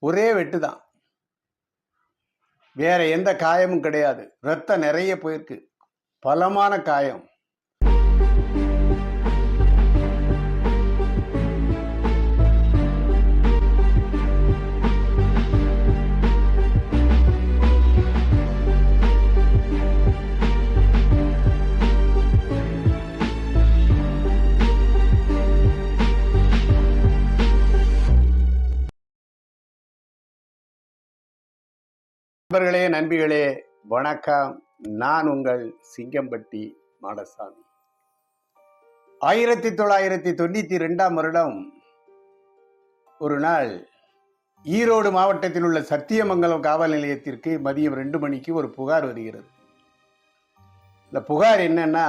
ஒரே வெட்டு தான். வேற எந்த காயமும் கிடையாது. ரத்தம் நிறைய போயிருக்கு. பலமான காயம். நண்பர்களே நண்பிகளே வணக்கம். நான் உங்கள் சிங்கம்பட்டி மாடசாமி. ஆயிரத்தி தொள்ளாயிரத்தி தொண்ணூத்தி ரெண்டாம் வருடம் ஒரு நாள் ஈரோடு மாவட்டத்தில் உள்ள சத்தியமங்கலம் காவல் நிலையத்திற்கு மதியம் ரெண்டு மணிக்கு ஒரு புகார் வருகிறது. இந்த புகார் என்னன்னா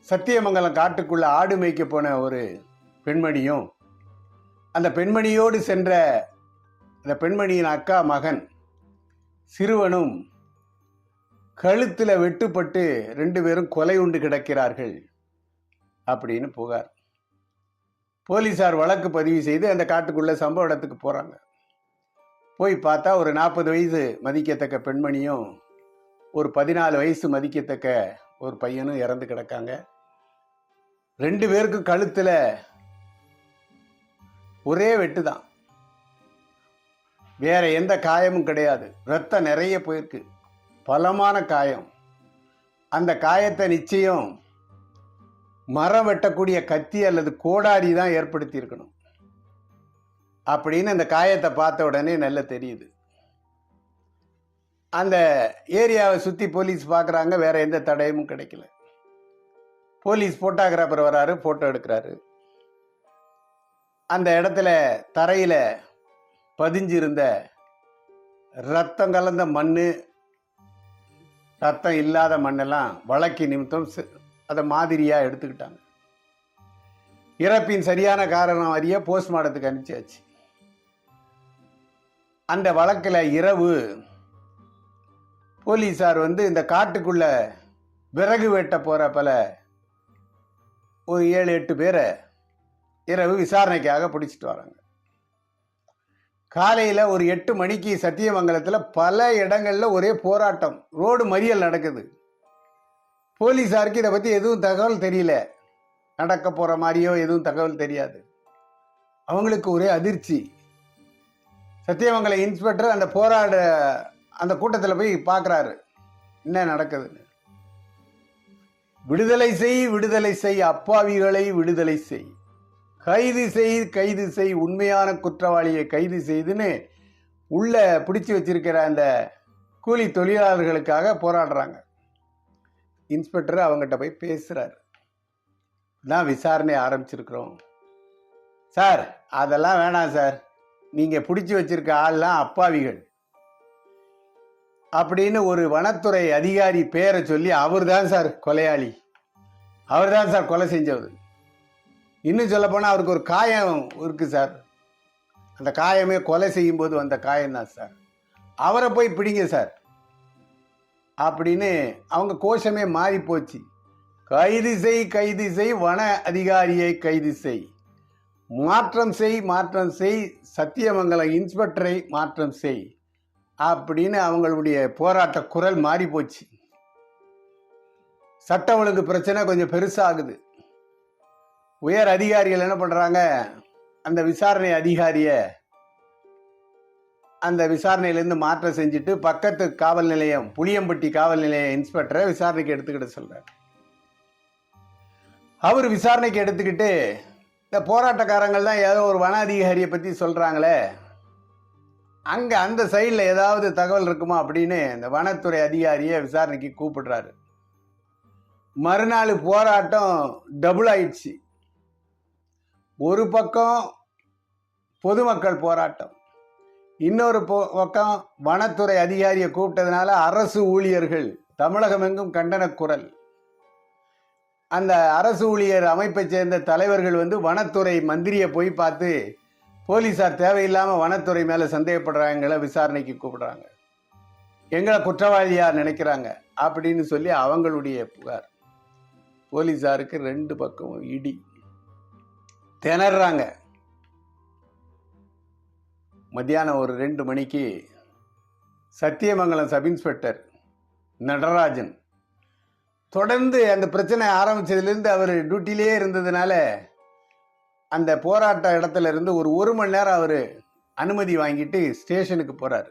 சத்தியமங்கலம் காட்டுக்குள்ள ஆடு மேய்க்க போன ஒரு பெண்மணியும் அந்த பெண்மணியோடு சென்ற அந்த பெண்மணியின் அக்கா மகன் சிறுவனும் கழுத்தில் வெட்டுப்பட்டு ரெண்டு பேரும் கொலை உண்டு கிடக்கிறார்கள் அப்படின்னு புகார். போலீஸார் வழக்கு பதிவு செய்து அந்த காட்டுக்குள்ளே சம்பவ இடத்துக்கு போகிறாங்க போய் பார்த்தா ஒரு நாற்பது வயசு மதிக்கத்தக்க பெண்மணியும் ஒரு பதினாலு வயசு மதிக்கத்தக்க ஒரு பையனும் இறந்து கிடக்காங்க. ரெண்டு பேருக்கும் கழுத்தில் ஒரே வெட்டு தான் வேற எந்த காயமும் கிடையாது. ரத்தம் நிறைய போயிருக்கு. பலமான காயம். அந்த காயத்தை நிச்சயம் மரம் வெட்டக்கூடிய கத்தி அல்லது கோடாரி தான் ஏற்படுத்தியிருக்கணும் அப்படின்னு அந்த காயத்தை பார்த்த உடனே நல்லா தெரியுது. அந்த ஏரியாவை சுற்றி போலீஸ் பார்க்குறாங்க வேற எந்த தடயமும் கிடைக்கல. போலீஸ் ஃபோட்டோகிராஃபர் வராரு ஃபோட்டோ எடுக்கிறாரு. அந்த இடத்துல தரையில் பதிஞ்சிருந்த ரத்தம் கலந்த மண் ரத்தம் இல்லாத மண்ணெல்லாம் வழக்கி நிமித்தம் அதை மாதிரியாக எடுத்துக்கிட்டாங்க. இறப்பின் சரியான காரணம் அறிய போஸ்ட்மார்ட்டத்துக்கு அனுப்பிச்சாச்சு. அந்த வழக்கில் இரவு போலீஸார் வந்து இந்த காட்டுக்குள்ள விறகு வெட்ட போகிற பல ஒரு ஏழு எட்டு பேரை இரவு விசாரணைக்காக பிடிச்சிட்டு வராங்க. காலையில் ஒரு எட்டு மணிக்கு சத்தியமங்கலத்தில் பல இடங்களில் ஒரே போராட்டம். ரோடு மறியல் நடக்குது. போலீஸாருக்கு இதை பற்றி எதுவும் தகவல் தெரியல. நடக்க போகிற மாதிரியோ எதுவும் தகவல் தெரியாது. அவங்களுக்கு ஒரே அதிர்ச்சி. சத்தியமங்கலம் இன்ஸ்பெக்டர் அந்த போராட அந்த கூட்டத்தில் போய் பார்க்குறாரு என்ன நடக்குதுன்னு. விடுதலை செய் விடுதலை செய் அப்பாவிகளை விடுதலை செய். கைது செய் கைது செய் உண்மையான குற்றவாளியை கைது செய்துன்னு உள்ள பிடிச்சு வச்சிருக்கிற அந்த கூலி தொழிலாளர்களுக்காக போராடுறாங்க. இன்ஸ்பெக்டர் அவங்ககிட்ட போய் பேசுறாரு. தான் விசாரணை ஆரம்பிச்சிருக்கிறோம். சார் அதெல்லாம் வேணாம் சார். நீங்க பிடிச்சி வச்சிருக்க ஆள்லாம் அப்பாவிகள். அப்படின்னு ஒரு வனத்துறை அதிகாரி பேரை சொல்லி அவர் தான் சார் கொலையாளி. அவர் தான் சார் கொலை செஞ்சவர். இன்னும் சொல்லப்போனால் அவருக்கு ஒரு காயம் இருக்குது சார். அந்த காயமே கொலை செய்யும்போது வந்த காயம் தான் சார். அவரை போய் பிடிங்க சார். அப்படின்னு அவங்க கோஷமே மாறி போச்சு. கைது செய் கைது செய் வன அதிகாரியை கைது செய். மாற்றம் செய் மாற்றம் செய் சத்தியமங்கலம் இன்ஸ்பெக்டரை மாற்றம் செய் அப்படின்னு அவங்களுடைய போராட்ட குரல் மாறி போச்சு. சட்டம் ஒழுங்கு பிரச்சனை கொஞ்சம் பெருசாகுது. உயர் அதிகாரிகள் என்ன பண்றாங்க? அந்த விசாரணை அதிகாரிய அந்த விசாரணையிலேருந்து மாற்றம் செஞ்சுட்டு பக்கத்து காவல் நிலையம் புளியம்பட்டி காவல் நிலைய இன்ஸ்பெக்டரை விசாரணைக்கு எடுத்துக்கிட்ட சொல்கிறார் அவர் விசாரணைக்கு எடுத்துக்கிட்டு இந்த போராட்டக்காரங்கள் தான் ஏதோ ஒரு வன அதிகாரியை பற்றி சொல்கிறாங்களே அங்கே அந்த சைடில் ஏதாவது தகவல் இருக்குமா அப்படின்னு இந்த வனத்துறை அதிகாரியை விசாரணைக்கு கூப்பிடுறாரு. மறுநாள் போராட்டம் டபுள் ஆயிடுச்சு. ஒரு பக்கம் பொதுமக்கள் போராட்டம் இன்னொரு பக்கம் வனத்துறை அதிகாரியை கூப்பிட்டதுனால அரசு ஊழியர்கள் தமிழகம் எங்கும் கண்டன குரல். அந்த அரசு ஊழியர் அமைப்பை சேர்ந்த தலைவர்கள் வந்து வனத்துறை மந்திரியை போய் பார்த்து போலீஸார் தேவையில்லாமல் வனத்துறை மேலே சந்தேகப்படுறாங்கள விசாரணைக்கு கூப்பிடுறாங்க. எங்களை குற்றவாளியாக நினைக்கிறாங்க அப்படின்னு சொல்லி அவங்களுடைய புகார். போலீஸாருக்கு ரெண்டு பக்கமும் இடி. திணறாங்க. மத்தியானம் ஒரு ரெண்டு மணிக்கு சத்தியமங்கலம் சப் இன்ஸ்பெக்டர் நடராஜன். தொடர்ந்து அந்த பிரச்சனை ஆரம்பிச்சதுலேருந்து அவர் டியூட்டிலேயே இருந்ததுனால அந்த போராட்ட இடத்துல இருந்து ஒரு ஒரு மணி நேரம் அவர் அனுமதி வாங்கிட்டு ஸ்டேஷனுக்கு போகிறார்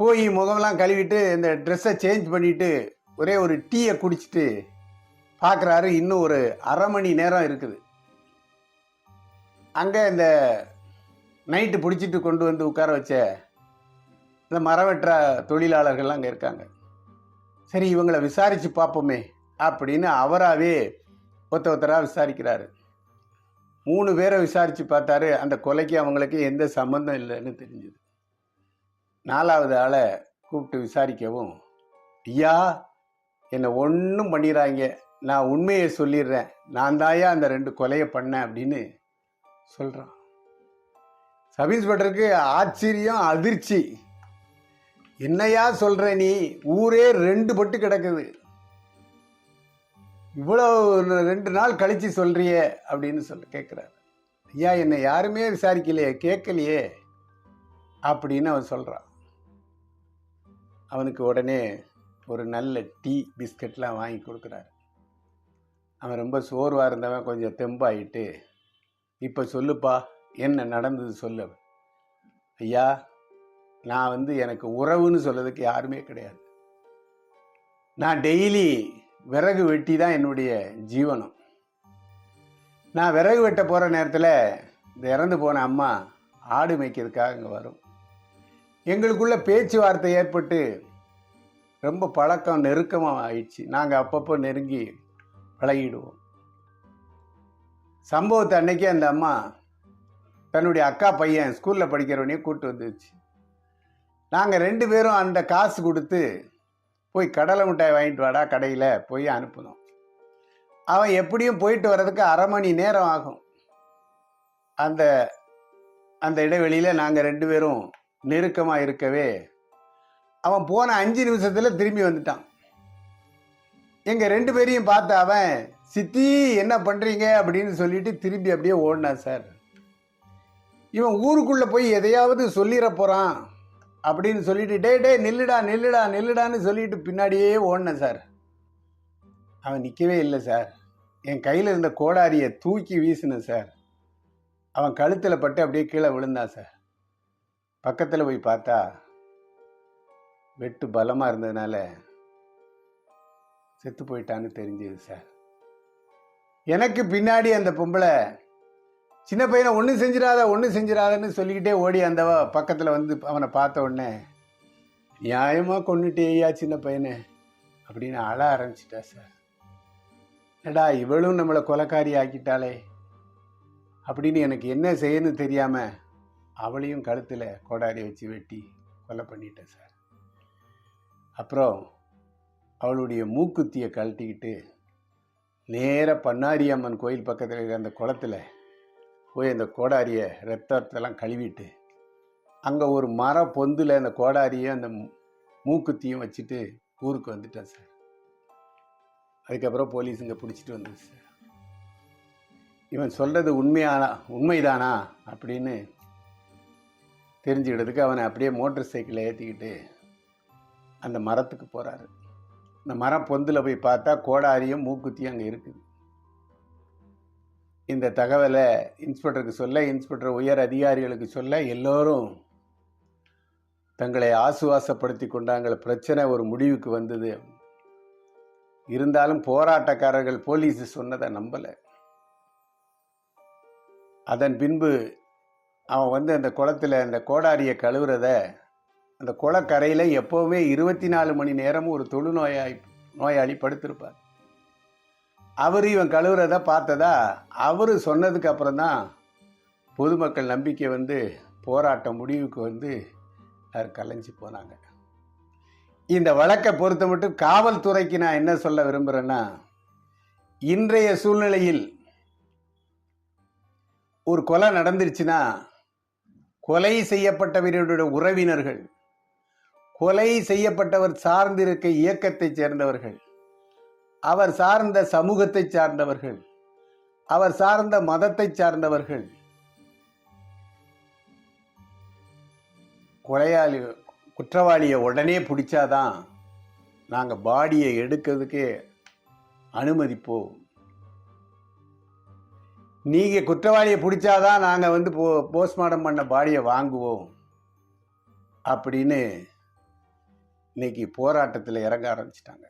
போய் முகமெல்லாம் கழுவிட்டு இந்த ட்ரெஸ்ஸை சேஞ்ச் பண்ணிட்டு ஒரே ஒரு டீயை குடிச்சிட்டு பார்க்குறாரு இன்னும் ஒரு அரை மணி நேரம் இருக்குது. அங்கே இந்த நைட்டு பிடிச்சிட்டு கொண்டு வந்து உட்கார வச்ச இந்த மரவெற்ற தொழிலாளர்கள்லாம் அங்கே இருக்காங்க. சரி இவங்களை விசாரித்து பார்ப்போமே அப்படின்னு அவராகவே ஒருத்த ஒருத்தராக விசாரிக்கிறாரு. மூணு பேரை விசாரித்து பார்த்தாரு. அந்த கொலைக்கு அவங்களுக்கு எந்த சம்மந்தம் இல்லைன்னு தெரிஞ்சுது. நாலாவது ஆளை கூப்பிட்டு விசாரிக்கவும் ஐயா என்னை ஒன்றும் பண்ணிடுறாங்க நான் உண்மையை சொல்லிடுறேன். நான் தாயா அந்த ரெண்டு கொலையை பண்ணேன் அப்படின்னு சொல்கிறான் சப் இன்ஸ்பெக்டருக்கு ஆச்சரியம் அதிர்ச்சி. என்னையா சொல்கிற நீ? ஊரே ரெண்டு பட்டு கிடக்குது. இவ்வளோ ரெண்டு நாள் கழித்து சொல்கிறிய அப்படின்னு சொல்ல கேட்குறாரு ஐயா என்னை யாருமே விசாரிக்கலையே கேட்கலையே அப்படின்னு அவன் சொல்கிறான் அவனுக்கு உடனே ஒரு நல்ல டீ பிஸ்கட்லாம் வாங்கி கொடுக்குறாரு. அவன் ரொம்ப சோர்வாக இருந்தவன் கொஞ்சம் தெம்பாயிட்டு இப்போ சொல்லுப்பா என்ன நடந்தது சொல்லு. ஐயா நான் வந்து எனக்கு உறவுன்னு சொல்லதுக்கு யாருமே கிடையாது. நான் டெய்லி விறகு வெட்டி தான் என்னுடைய ஜீவனம். நான் விறகு வெட்ட போகிற நேரத்தில் இந்த இறந்து போன அம்மா ஆடு மேய்க்கிறதுக்காக இங்கே வரும். எங்களுக்குள்ள பேச்சுவார்த்தை ஏற்பட்டு ரொம்ப பழக்கம் நெருக்கமாக ஆயிடுச்சு நாங்கள் அப்பப்போ நெருங்கி பழகிடுவோம். சம்பவத்தை அன்னைக்கே அந்த அம்மா தன்னுடைய அக்கா பையன் ஸ்கூலில் படிக்கிறவனையும் கூப்பிட்டு வந்துச்சு நாங்கள் ரெண்டு பேரும் அந்த காசு கொடுத்து போய் கடலை மிட்டாய் வாங்கிட்டு வாடா கடையில் போய் அனுப்பினோம். அவன் எப்படியும் போயிட்டு வர்றதுக்கு அரை மணி நேரம் ஆகும். அந்த அந்த இடைவெளியில் நாங்கள் ரெண்டு பேரும் நெருக்கமாக இருக்கவே அவன் போன அஞ்சு நிமிஷத்தில் திரும்பி வந்துட்டான். எங்கள் ரெண்டு பேரையும் பார்த்த அவன் சித்தி என்ன பண்ணுறீங்க அப்படின்னு சொல்லிட்டு திரும்பி அப்படியே ஓடினான் சார். இவன் ஊருக்குள்ளே போய் எதையாவது சொல்லிட போகிறான் அப்படின்னு சொல்லிட்டு டே டே நில்லுடா நில்லுடா நில்லுடான்னு சொல்லிட்டு பின்னாடியே ஓடினேன் சார். அவன் நிற்கவே இல்லை சார். என் கையில் இருந்த கோடாரியை தூக்கி வீசினேன் சார். அவன் கழுத்தில் பட்டு அப்படியே கீழே விழுந்தான் சார். பக்கத்தில் போய் பார்த்தா வெட்டு பலமாக இருந்ததுனால செத்து போயிட்டான்னு தெரிஞ்சது சார். எனக்கு பின்னாடி அந்த பொம்பளை சின்ன பையனை ஒன்றும் செஞ்சிடாத ஒன்றும் செஞ்சிடாதன்னு சொல்லிக்கிட்டே ஓடி அந்த பக்கத்தில் வந்து அவனை பார்த்த உடனே நியாயமாக கொண்டுட்டேயா சின்ன பையனை அப்படின்னு அழ ஆரம்பிச்சிட்டா சார். ஏடா இவளும் நம்மளை கொலக்காரி ஆக்கிட்டாளே அப்படின்னு எனக்கு என்ன செய்யணும்னு தெரியாமல் அவளையும் கழுத்தில் கோடாரி வச்சு வெட்டி கொலை பண்ணிட்டேன் சார். அப்புறம் அவளுடைய மூக்குத்தியை கழட்டிக்கிட்டு நேராக பண்ணாரி அம்மன் கோயில் பக்கத்தில் இருக்கிற அந்த குளத்துல போய் அந்த கோடாரியை ரத்தத்தெல்லாம் கழுவிட்டு அங்கே ஒரு மர பொந்தில் அந்த கோடாரியும் அந்த மூக்குத்தியும் வச்சுட்டு ஊருக்கு வந்துட்டேன் சார். அதுக்கப்புறம் போலீஸுங்க பிடிச்சிட்டு வந்தது சார். இவன் சொல்கிறது உண்மையானா உண்மைதானா அப்படின்னு தெரிஞ்சுக்கிட்டதுக்கு அவனை அப்படியே மோட்டர் சைக்கிளை ஏற்றிக்கிட்டு அந்த மரத்துக்கு போகிறாரு இந்த மரம் பொந்தில் போய் பார்த்தா கோடாரியும் மூக்குத்தியும் அங்கே இருக்குது. இந்த தகவலை இன்ஸ்பெக்டருக்கு சொல்ல இன்ஸ்பெக்டர் உயர் அதிகாரிகளுக்கு சொல்ல எல்லோரும் தங்களை ஆசுவாசப்படுத்தி கொண்டாங்கள பிரச்சனை ஒரு முடிவுக்கு வந்தது. இருந்தாலும் போராட்டக்காரர்கள் போலீஸ் சொன்னதை நம்பலை. அதன் பின்பு அவன் வந்து அந்த குளத்துல அந்த கோடாரியை கழுவுறத அந்த குளக்கரையில் எப்போவுமே இருபத்தி நாலு மணி நேரமும் ஒரு தொழுநோயாய் நோயாளி படுத்திருப்பார். அவர் இவன் கழுவுறத பார்த்ததா? அவர் சொன்னதுக்கு அப்புறம் தான் பொதுமக்கள் நம்பிக்கை வந்து போராட்டம் முடிவுக்கு வந்து அவர் கலைஞ்சு போனாங்க. இந்த வழக்கை பொறுத்த மட்டும் காவல்துறைக்கு நான் என்ன சொல்ல விரும்புகிறேன்னா இன்றைய சூழ்நிலையில் ஒரு கொலை நடந்துருச்சுன்னா கொலை செய்யப்பட்டவர்களுடைய உறவினர்கள் கொலை செய்யப்பட்டவர் சார்ந்திருக்க இயக்கத்தைச் சேர்ந்தவர்கள். அவர் சார்ந்த சமூகத்தை சார்ந்தவர்கள். அவர் சார்ந்த மதத்தை சார்ந்தவர்கள். கொலையாளி குற்றவாளியை உடனே பிடிச்சாதான் நாங்கள் பாடியை எடுக்கிறதுக்கே அனுமதிப்போம் நீங்கள் குற்றவாளியை பிடிச்சாதான் நாங்கள் வந்து போ போஸ்ட்மார்ட்டம் பண்ண பாடியை வாங்குவோம். அப்படின்னு இன்னைக்கு போராட்டத்தில் இறங்க ஆரம்பிச்சிட்டாங்க.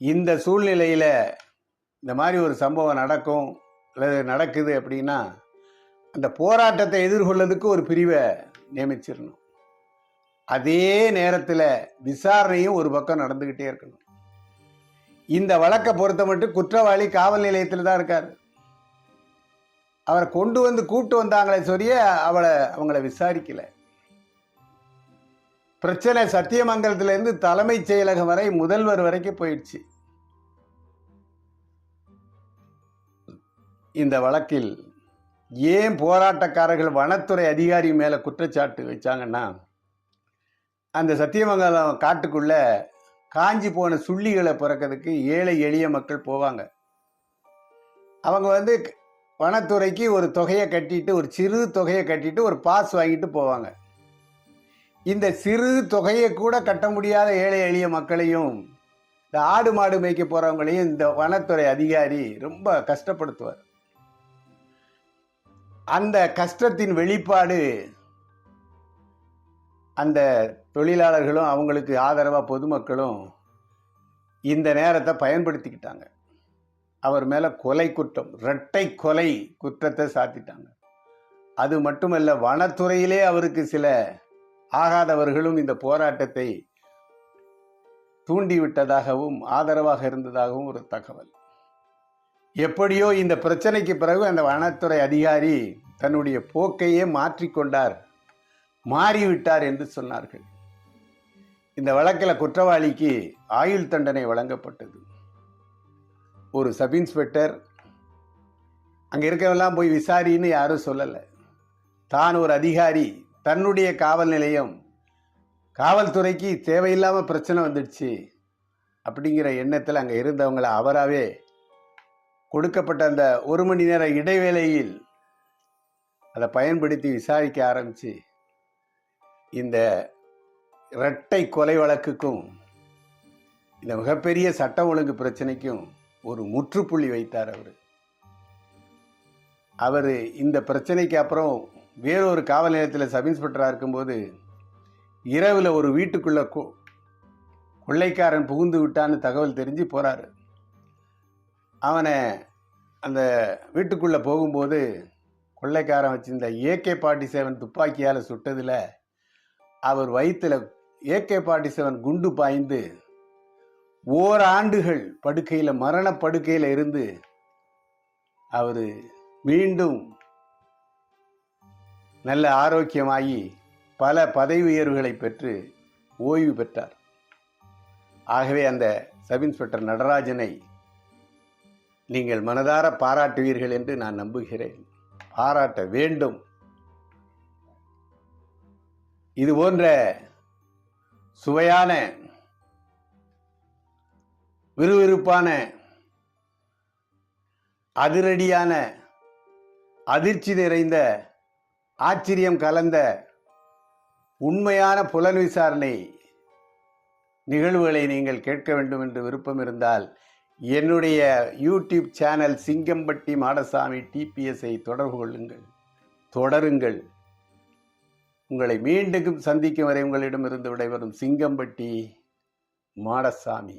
இந்த சூழ்நிலையில் இந்த மாதிரி ஒரு சம்பவம் நடக்கும் அல்லது நடக்குது அப்படின்னா அந்த போராட்டத்தை எதிர்கொள்ளதுக்கு ஒரு பிரிவை நியமிச்சிடணும். அதே நேரத்தில் விசாரணையும் ஒரு பக்கம் நடந்துக்கிட்டே இருக்கணும். இந்த வழக்கை பொறுத்த மட்டும் குற்றவாளி காவல் நிலையத்தில் தான் இருக்கார். அவரை கொண்டு வந்து கூப்பிட்டு வந்தாங்களே சொரிய அவளை அவங்கள விசாரிக்கலை. பிரச்சனை சத்தியமங்கலத்திலேருந்து தலைமைச் செயலகம் வரை முதல்வர் வரைக்கும் போயிடுச்சு. இந்த வழக்கில் ஏன் போராட்டக்காரர்கள் வனத்துறை அதிகாரி மேலே குற்றச்சாட்டு வச்சாங்கன்னா அந்த சத்தியமங்கலம் காட்டுக்குள்ள காஞ்சி போன சுள்ளிகளை பிறக்கிறதுக்கு ஏழை எளிய மக்கள் போவாங்க. அவங்க வந்து வனத்துறைக்கு ஒரு தொகையை கட்டிட்டு ஒரு சிறு தொகையை கட்டிட்டு ஒரு பாஸ் வாங்கிட்டு போவாங்க. இந்த சிறு தொகையை கூட கட்ட முடியாத ஏழை எளிய மக்களையும் இந்த ஆடு மாடு மேய்க்க போறவங்களையும் இந்த வனத்துறை அதிகாரி ரொம்ப கஷ்டப்படுத்துவார். அந்த கஷ்டத்தின் வெளிப்பாடு அந்த தொழிலாளர்களும் அவங்களுக்கு ஆதரவாக பொதுமக்களும் இந்த நேரத்தை பயன்படுத்திக்கிட்டாங்க. அவர் மேலே கொலை குற்றம் இரட்டை கொலை குற்றத்தை சாத்திட்டாங்க. அது மட்டுமல்ல வனத்துறையிலே அவருக்கு சில ஆகாதவர்களும் இந்த போராட்டத்தை தூண்டிவிட்டதாகவும் ஆதரவாக இருந்ததாகவும் ஒரு தகவல். எப்படியோ இந்த பிரச்சனைக்கு பிறகு அந்த வனத்துறை அதிகாரி தன்னுடைய போக்கையே மாற்றிக்கொண்டார் மாறிவிட்டார் என்று சொன்னார்கள். இந்த வழக்கில் குற்றவாளிக்கு ஆயுள் தண்டனை வழங்கப்பட்டது. ஒரு சப் இன்ஸ்பெக்டர் அங்கே இருக்கவெல்லாம் போய் விசாரின்னு யாரும் சொல்லலை. தான் ஒரு அதிகாரி தன்னுடைய காவல் நிலையம். காவல்துறைக்கு தேவையில்லாமல் பிரச்சனை வந்துடுச்சு. அப்படிங்கிற எண்ணத்தில் அங்கே இருந்தவங்களை அவராகவே கொடுக்கப்பட்ட அந்த ஒரு மணி நேர இடைவேளையில் அதை பயன்படுத்தி விசாரிக்க ஆரம்பித்து இந்த இரட்டை கொலை வழக்குக்கும் இந்த மிகப்பெரிய சட்டம் ஒழுங்கு பிரச்சனைக்கும் ஒரு முற்றுப்புள்ளி வைத்தார் அவர். அவர் இந்த பிரச்சனைக்கு அப்புறம் வேறொரு காவல் நிலையத்தில் சப் இன்ஸ்பெக்டராக இருக்கும்போது இரவில் ஒரு வீட்டுக்குள்ள கொ- கொள்ளைக்காரன் புகுந்து விட்டான்னு தகவல் தெரிஞ்சு போகிறாரு அவனை அந்த வீட்டுக்குள்ளே போகும்போது கொள்ளைக்காரன் வச்சிருந்த ஏகே ஃபார்ட்டி செவன் துப்பாக்கியால் சுட்டதில் அவர் வயிற்றில் ஏகே ஃபார்ட்டி செவன் குண்டு பாய்ந்து ஓராண்டுகள் படுக்கையில் மரண படுக்கையில் இருந்து அவர் மீண்டும் நல்ல ஆரோக்கியமாகி பல பதவி உயர்வுகளை பெற்று ஓய்வு பெற்றார். ஆகவே அந்த சப் இன்ஸ்பெக்டர் நடராஜனை நீங்கள் மனதார பாராட்டுவீர்கள் என்று நான் நம்புகிறேன். பாராட்ட வேண்டும். இது போன்ற சுவையான விறுவிறுப்பான அதிரடியான அதிர்ச்சி நிறைந்த ஆச்சரியம் கலந்த உண்மையான புலன் விசாரணை நிகழ்வுகளை நீங்கள் கேட்க வேண்டும் என்று விருப்பம் இருந்தால் என்னுடைய YouTube channel Singampatti Madasamy TPSI தொடர்பு கொள்ளுங்கள். தொடருங்கள். உங்களை மீண்டும் சந்திக்கும் வரை உங்களிடமிருந்து விடைபெறும் சிங்கம்பட்டி மாடசாமி.